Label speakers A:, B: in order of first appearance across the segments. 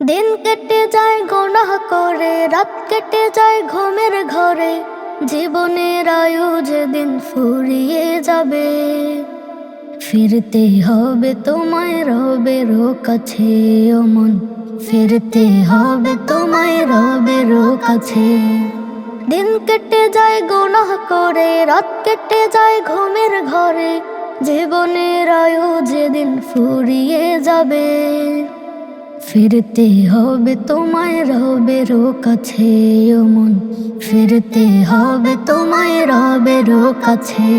A: দিন কেটে যায় গোনাহ করে, রাত কেটে যায় ঘুমের ঘরে। জীবনের আয়ু যেদিন ফুরিয়ে যাবে, ফিরতে হবে তোমায় রবেরও কাছে অমন ফিরতে হবে তোমায় রবেরও কাছে। দিন কেটে যায় গোনাহ করে, রাত কেটে যায় ঘুমের ঘরে। জীবনের আয়ু যেদিন ফুরিয়ে যাবে ফিরতে হবে তোমায় রবেরও কাছে মন। ফিরতে হবে তোমায় রবেরও কাছে।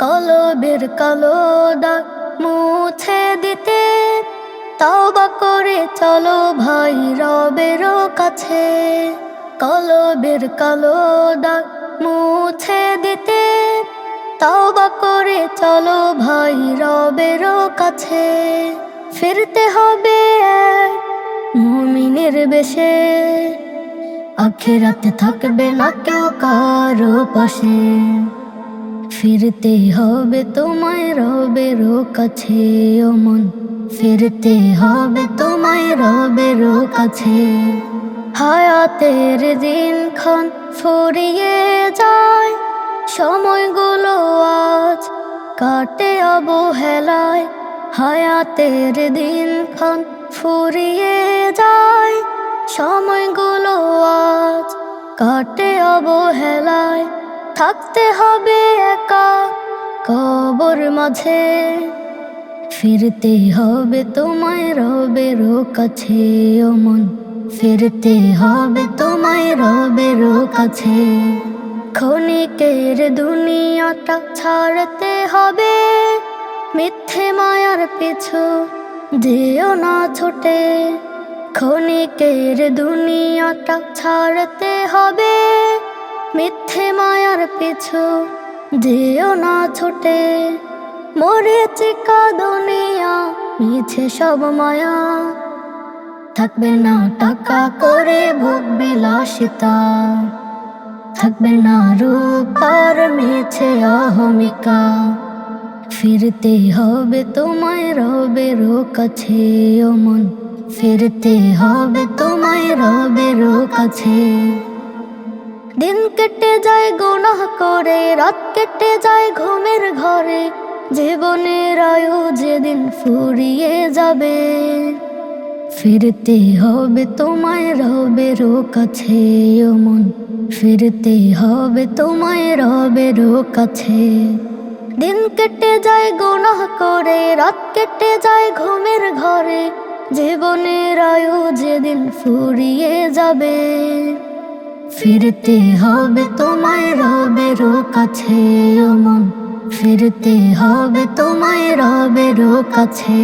A: কলবের কালো দাগ মুছে দিতে তবা করে চলো ভাই রবেরও কাছে। কলবের কালো দাগ মুছে দিতে তবা করে চলো ভাই রবেরও কাছে। ফিরতে হবে মুমিনের বেশে। আখেরাতে থাকবে না কেউ কারও পাশে। ফিরতে হবে তোমায় রবেরও কাছে অমন ফিরতে হবে তোমায় রবেরও কাছে। হায়াতের দিনক্ষণ ফুরিয়ে যায়। সময়গুলো আজ কাটে অবহেলায়। হায়াতের দিন দিনক্ষণ ফুরিয়ে যায়, সময়গুলো আজ কাটে অবহেলায়। থাকতে হবে একা কবর মাঝে, ফিরতে হবে তোমায় রবেরও কাছে অমন ফিরতে হবে তোমায় রবেরও কাছে। ক্ষণিকের দুনিয়াটা ছাড়তে হবে মিথ্যে মায়ার পিছু যেও না ছোটে। ক্ষণিকের দুনিয়াটা ছাড়তে হবে। মিথ্যে মায়ার পিছু যেও না ছোটে। মরে চিকা দুনিয়া মিছে সব মায়া। থাকবে না টাকা করে ভোগ বিলাসিতা। থাকবে না রূপ আর মিছে অহমিকা। ফিরতে হবে তোমায় রবেরও কাছে অমন ফিরতে হবে তোমায় রবেরও কাছে। দিন কেটে যায় গোনাহ করে, রাত কেটে যায় ঘুমের ঘরে। জীবনের আয়ু যেদিন ফুরিয়ে যাবে, ফিরতে হবে তোমায় রবেরও কাছে অমন ফিরতে হবে তোমায় রবেরও কাছে। দিন কেটে যায় গোনাহ করে, রাত কেটে যায় ঘুমের ঘরে। জীবনের আয়ু যেদিন ফুরিয়ে যাবে, ফিরতে হবে তোমায় রবেরও কাছে অমন। ফিরতে হবে তোমায় রবেরও কাছে।